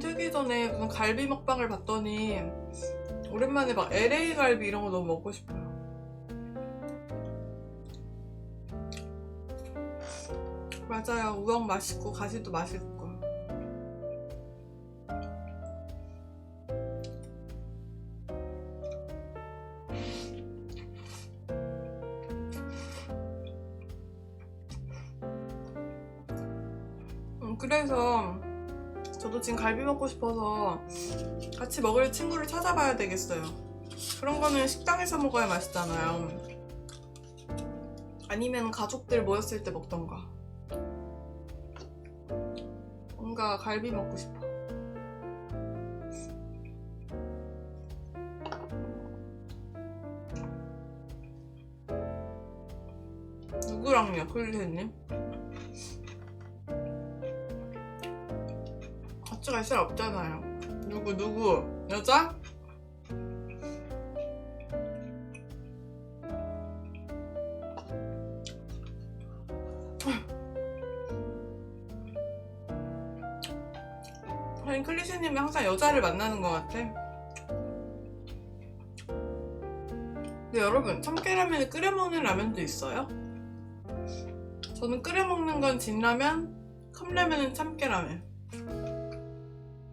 되기 전에 무슨 갈비 먹방을 봤더니 오랜만에 막 LA 갈비 이런 거 너무 먹고 싶어요. 맞아요. 우엉 맛있고 가시도 맛있고. 음, 그래서 저도 지금 갈비 먹고 싶어서 같이 먹을 친구를 찾아봐야 되겠어요. 그런 거는 식당에서 먹어야 맛있잖아요. 아니면 가족들 모였을 때 먹던가. 뭔가 갈비 먹고 싶어. 누구랑요, 클리세님? 갈 사람 없잖아요. 누구, 누구? 여자? 아니, 클리셰님이 항상 여자를 만나는 것 같아. 근데 여러분, 참깨라면을 끓여 먹는 라면도 있어요? 저는 끓여 먹는 건 진라면, 컵라면은 참깨라면.